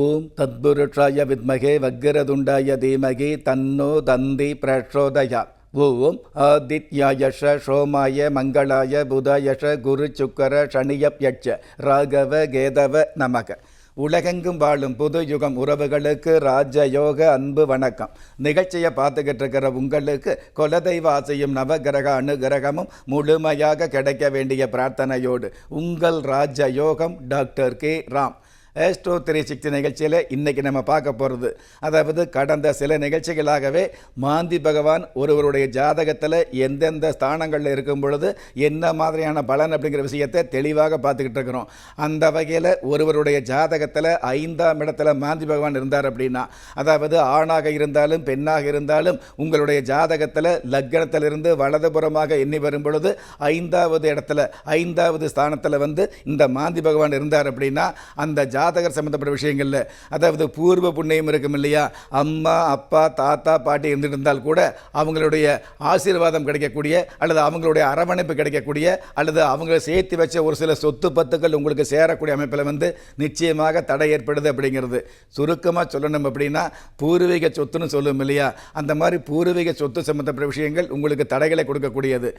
ஓம் தத்புருஷாய வித்மகே வக்ரதுண்டாய தீமகி தன்னோ தந்தி பிரச்சோதயா ஓம் ஆதித்யாயஷ சோமாய மங்களாய புதயஷ குரு சுக்கர சனியப்யட்ச ராகவ கேதவ நமக. உலகெங்கும் வாழும் புது யுகம் உறவுகளுக்கு ராஜயோக அன்பு வணக்கம். நிகழ்ச்சியை பார்த்துக்கிட்டு இருக்கிற உங்களுக்கு குலதெய்வ ஆசையும் நவகிரக அனுகிரகமும் முழுமையாக கிடைக்க வேண்டிய பிரார்த்தனையோடு உங்கள் ராஜயோகம் doctor K Ram. Astro three sixty நிகழ்ச்சியில் இன்றைக்கி நம்ம பார்க்க போகிறது அதாவது கடந்த சில நிகழ்ச்சிகளாகவே மாந்தி பகவான் ஒருவருடைய ஜாதகத்தில் எந்தெந்த ஸ்தானங்களில் இருக்கும் பொழுது என்ன மாதிரியான பலன் அப்படிங்கிற விஷயத்தை தெளிவாக பார்த்துக்கிட்டு இருக்கிறோம். அந்த வகையில் ஒருவருடைய ஜாதகத்தில் ஐந்தாம் இடத்துல மாந்தி பகவான் இருந்தார் அப்படின்னா அதாவது ஆணாக இருந்தாலும் பெண்ணாக இருந்தாலும் உங்களுடைய ஜாதகத்தில் லக்னத்திலிருந்து வலதுபுறமாக எண்ணி வரும் பொழுது ஐந்தாவது இடத்துல ஐந்தாவது ஸ்தானத்தில் வந்து இந்த மாந்தி பகவான் இருந்தார் அப்படின்னா அந்த ஜா ஜாதகர் சம்பந்தப்பட்ட விஷயங்களில் அதாவது பூர்வ புண்ணியம் இருக்கும் இல்லையா அம்மா அப்பா தாத்தா பாட்டி இருந்துட்டு இருந்தால் கூட அவங்களுடைய ஆசீர்வாதம் கிடைக்கக்கூடிய அல்லது அவங்களுடைய அரவணைப்பு கிடைக்கக்கூடிய அல்லது அவங்களை சேர்த்து வச்ச ஒரு சில சொத்து பத்துக்கள் உங்களுக்கு சேரக்கூடிய அமைப்பில் வந்து நிச்சயமாக தடை ஏற்படுது அப்படிங்கிறது. சுருக்கமாக சொல்லணும் அப்படின்னா பூர்வீக சொத்துன்னு சொல்லும் இல்லையா அந்த மாதிரி பூர்வீக சொத்து சம்பந்தப்பட்ட விஷயங்கள் உங்களுக்கு தடைகளை கொடுக்கக்கூடியது.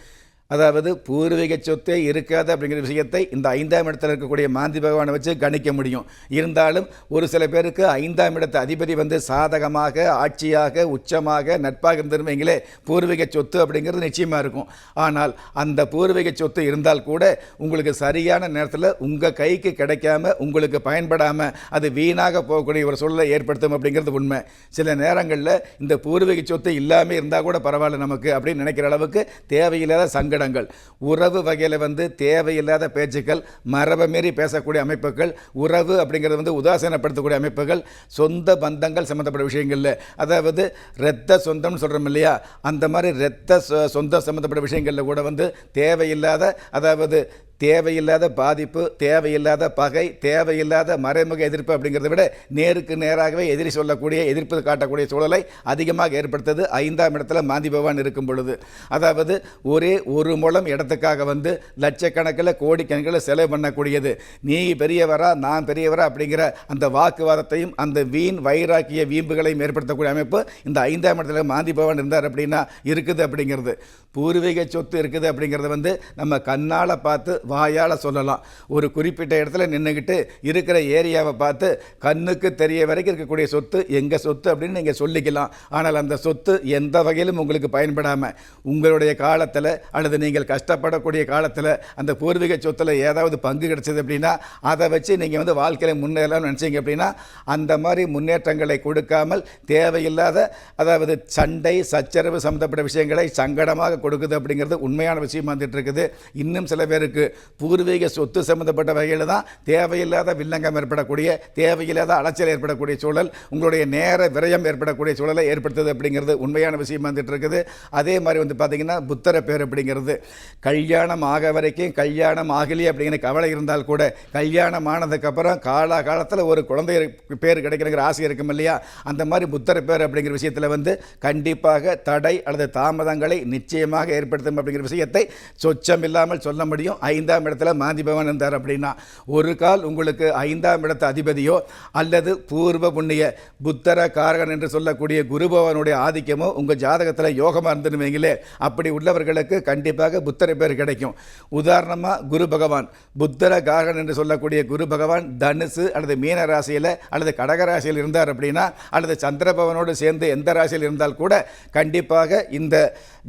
அதாவது பூர்வீக சொத்தே இருக்காது அப்படிங்கிற விஷயத்தை இந்த ஐந்தாம் இடத்தில் இருக்கக்கூடிய மாந்தி பகவானை வச்சு கணிக்க முடியும். இருந்தாலும் ஒரு சில பேருக்கு ஐந்தாம் இடத்து அதிபதி வந்து சாதகமாக ஆட்சியாக உச்சமாக நட்பாக இருந்திருந்தீங்களே பூர்வீக சொத்து அப்படிங்கிறது நிச்சயமாக இருக்கும். ஆனால் அந்த பூர்வீக சொத்து இருந்தால் கூட உங்களுக்கு சரியான நேரத்தில் உங்கள் கைக்கு கிடைக்காம உங்களுக்கு பயன்படாமல் அது வீணாக போகக்கூடிய ஒரு சூழலை ஏற்படுத்தும் அப்படிங்கிறது உண்மை. சில நேரங்களில் இந்த பூர்வீக சொத்து இல்லாமல் இருந்தால் கூட பரவாயில்ல நமக்கு அப்படின்னு நினைக்கிற அளவுக்கு தேவையில்லாத சங்கடங்கள் உறவு வகையில் வந்து தேவையில்லாத பேச்சுக்கள் மரபை மீறி பேசக்கூடிய அமைப்புகள் உறவு அப்படிங்கிறது வந்து உதாசீனப்படுத்தக்கூடிய அமைப்புகள் சொந்த பந்தங்கள் சம்மந்தப்பட்ட விஷயங்களில். அதாவது இரத்த சொந்தம்னு சொல்கிறோம் இல்லையா? அந்த மாதிரி இரத்த சொந்த சம்மந்தப்பட்ட விஷயங்களில் கூட வந்து தேவையில்லாத அதாவது தேவையில்லாத பாதிப்பு தேவையில்லாத பகை தேவையில்லாத மறைமுக எதிர்ப்பு அப்படிங்கிறத விட நேருக்கு நேராகவே எதிரி சொல்லக்கூடிய எதிர்ப்பு காட்டக்கூடிய சூழலை அதிகமாக ஏற்படுத்தது ஐந்தாம் இடத்துல மாந்தி பகவான் இருக்கும் பொழுது. அதாவது ஒரே ஒரு மூலம் இடத்துக்காக வந்து லட்சக்கணக்கில் கோடிக்கணக்கில் செலவு பண்ணக்கூடியது. நீ பெரியவரா நான் பெரியவரா அப்படிங்கிற அந்த வாக்குவாதத்தையும் அந்த வீண் வைராக்கிய வீம்புகளையும் ஏற்படுத்தக்கூடிய அமைப்பு இந்த ஐந்தாம் இடத்துல மாந்தி பகவான் இருந்தார் அப்படின்னா இருக்குது அப்படிங்கிறது. பூர்வீக சொத்து இருக்குது அப்படிங்கிறத வந்து நம்ம கண்ணால் பார்த்து வாயால் சொல்லலாம். ஒரு குறிப்பிட்ட இடத்துல நின்றுக்கிட்டு இருக்கிற ஏரியாவை பார்த்து கண்ணுக்கு தெரிய வரைக்கும் இருக்கக்கூடிய சொத்து எங்கள் சொத்து அப்படின்னு நீங்கள் சொல்லிக்கலாம். ஆனால் அந்த சொத்து எந்த வகையிலும் உங்களுக்கு பயன்படாமல் உங்களுடைய காலத்தில் அல்லது நீங்கள் கஷ்டப்படக்கூடிய காலத்தில் அந்த பூர்வீக சொத்தில் ஏதாவது பங்கு கிடைச்சது அப்படின்னா அதை வச்சு நீங்கள் வந்து வாழ்க்கையில் முன்னேறலாம்னு நினச்சிங்க அப்படின்னா அந்த மாதிரி முன்னேற்றங்களை கொடுக்காமல் தேவையில்லாத அதாவது சண்டை சச்சரவு சம்மந்தப்பட்ட விஷயங்களை சங்கடமாக கொடுக்குது அப்படிங்கிறது உண்மையான விஷயமா வந்துட்டு இருக்குது. இன்னும் சில பேருக்கு பூர்வீக சொத்து சம்மந்தப்பட்ட வகையில் தான் தேவையில்லாத வில்லங்கம் ஏற்படக்கூடிய தேவையில்லாத அலைச்சல் ஏற்படக்கூடிய சூழல் உங்களுடைய நேர விரயம் ஏற்படக்கூடிய சூழலை ஏற்படுத்துது அப்படிங்கிறது உண்மையான விஷயம் வந்துட்டு இருக்குது. அதே மாதிரி வந்து பார்த்தீங்கன்னா புத்தர பேர் அப்படிங்கிறது. கல்யாணம் ஆக வரைக்கும் கல்யாணம் ஆகலி அப்படிங்கிற கவலை இருந்தால் கூட கல்யாணம் ஆனதுக்கப்புறம் கால காலத்தில் ஒரு குழந்தை பேர் கிடைக்கிறங்கிற ஆசை இருக்கும் இல்லையா? அந்த மாதிரி புத்தர பேர் அப்படிங்கிற விஷயத்தில் வந்து கண்டிப்பாக தடை அல்லது தாமதங்களை நிச்சயமாக ஏற்படுத்தும் அப்படிங்கிற விஷயத்தை சொச்சம் இல்லாமல் சொல்ல முடியும். ஐந்து ஐந்தாம் இடத்துல மாந்தி பவன் இருந்தார் அப்படின்னா ஒரு கால் உங்களுக்கு ஐந்தாம் இடத்து அதிபதியோ அல்லது பூர்வ புண்ணிய புத்தர காரகன் என்று சொல்லக்கூடிய குருபகவனுடைய ஆதிக்கமோ உங்கள் ஜாதகத்தில் யோகமாக இருந்துருவீங்களே அப்படி உள்ளவர்களுக்கு கண்டிப்பாக புத்தர பேர் கிடைக்கும். உதாரணமாக குரு பகவான் புத்தர காரகன் என்று சொல்லக்கூடிய குரு பகவான் தனுசு அல்லது மீன ராசியில் அல்லது கடக ராசியில் இருந்தார் அப்படின்னா அல்லது சந்திரபவனோடு சேர்ந்து எந்த ராசியில் இருந்தால் கூட கண்டிப்பாக இந்த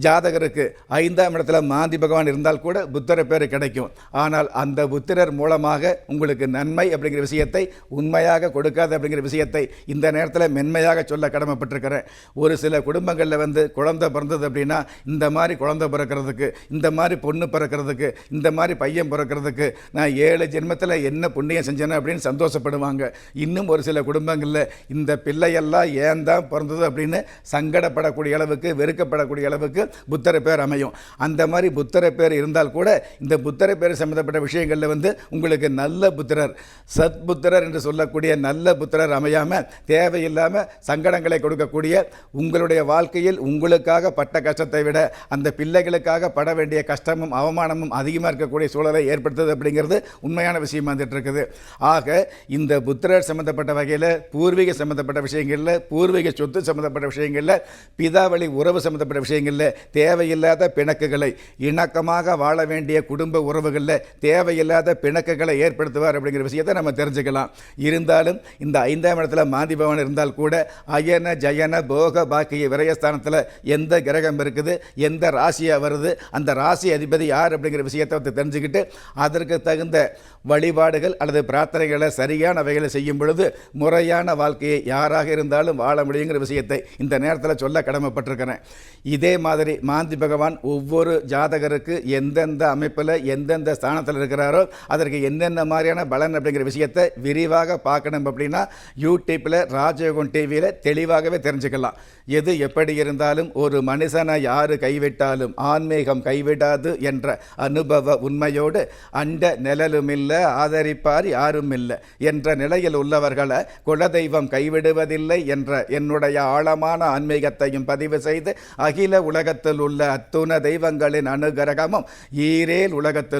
ஜாதகருக்கு ஐந்தாம் இடத்துல மாந்தி பகவான் இருந்தால் கூட புத்தர பேர் கிடைக்கும். ஆனால் அந்த புத்திரர் மூலமாக உங்களுக்கு நன்மை அப்படிங்கிற விஷயத்தை உண்மையாக கொடுக்காது அப்படிங்கிற விஷயத்தை இந்த நேரத்தில் மென்மையாக சொல்ல கடமைப்பட்டிருக்கிறேன். ஒரு சில குடும்பங்களில் வந்து குழந்தை பிறந்தது அப்படின்னா இந்த மாதிரி குழந்தை பிறக்கிறதுக்கு இந்த மாதிரி பொண்ணு பிறக்கிறதுக்கு இந்த மாதிரி பையன் பிறக்கிறதுக்கு நான் ஏழு ஜென்மத்தில் என்ன புண்ணியம் செஞ்சேன்னு அப்படின்னு சந்தோஷப்படுவாங்க. இன்னும் ஒரு சில குடும்பங்களில் இந்த பிள்ளையெல்லாம் ஏன் தான் பிறந்தது அப்படின்னு சங்கடப்படக்கூடிய அளவுக்கு வெறுக்கப்படக்கூடிய அளவுக்கு புத்தர பேர் அமையும். அந்த மாதிரி புத்தர பேர் இருந்தால் கூட இந்த புத்தர பேர் சம்மந்தப்பட்ட விஷயங்களில் வந்து உங்களுக்கு நல்ல புத்திரர். சத்புத்திரர் என்று சொல்லக்கூடிய நல்ல புத்திரர் அமையாமல் தேவையில்லாமல் சங்கடங்களை கொடுக்கக்கூடிய உங்களுடைய வாழ்க்கையில் உங்களுக்காக பட்ட கஷ்டத்தை விட அந்த பிள்ளைகளுக்காக பட வேண்டிய கஷ்டமும் அவமானமும் அதிகமாக இருக்கக்கூடிய சூழலை ஏற்படுத்துது அப்படிங்கிறது உண்மையான விஷயம் வந்துட்டு இருக்குது ஆக இந்த புத்திரர் சம்பந்தப்பட்ட வகையில் பூர்வீக சம்பந்தப்பட்ட விஷயங்களில் பூர்வீக சொத்து சம்பந்தப்பட்ட விஷயங்களில் பிதாவளி உறவு சம்பந்தப்பட்ட விஷயங்களில் தேவையில்லாத பிணக்குகளை இணக்கமாக வாழ வேண்டிய குடும்ப உறவுகளில் தேவையில்லாத பிணக்குகளை ஏற்படுத்துவார் அப்படிங்கிற விஷயத்தை நம்ம தெரிஞ்சுக்கலாம். இருந்தாலும் இந்த ஐந்தாம் இடத்துல மாந்தி பவன் இருந்தால் கூட அயன ஜயன போக பாக்கிய விரயஸ்தானத்தில் எந்த கிரகம் இருக்குது எந்த ராசியாக வருது அந்த ராசி அதிபதி யார் அப்படிங்கிற விஷயத்தை வந்து தெரிஞ்சுக்கிட்டு அதற்கு தகுந்த வழிபாடுகள் அல்லது பிரார்த்தனைகளை சரியான வகையில் செய்யும் பொழுது முறையான வாழ்க்கையை யாராக இருந்தாலும் வாழ முடியுங்கிற விஷயத்தை இந்த நேரத்தில் சொல்ல கடமைப்பட்டிருக்கிறேன். இதே மாதிரி மாந்தி பகவான் ஒவ்வொரு ஜாதகருக்கு எந்தெந்த அமைப்பில் எந்த எந்தெந்த ஸ்தானத்தில் இருக்கிறாரோ அதற்கு என்னென்ன மாதிரியான பலன் அப்படிங்கிற விஷயத்தை விரிவாக பார்க்கணும் அப்படின்னா யூடியூப்பில் ராஜயோகம் டிவியில் தெளிவாகவே தெரிஞ்சுக்கலாம். எது எப்படி இருந்தாலும் ஒரு மனுஷனை யார் கைவிட்டாலும் ஆன்மீகம் கைவிடாது என்ற அனுபவ உண்மையோடு அண்ட நிழலும் இல்லை ஆதரிப்பார் யாரும் இல்லை என்ற நிலையில் உள்ளவர்களை குலதெய்வம் கைவிடுவதில்லை என்ற என்னுடைய ஆழமான ஆன்மீகத்தையும் பதிவு செய்து அகில உலகத்தில் உள்ள அத்துண தெய்வங்களின் அனுகிரகமும் ஈரேல் உலகத்தில்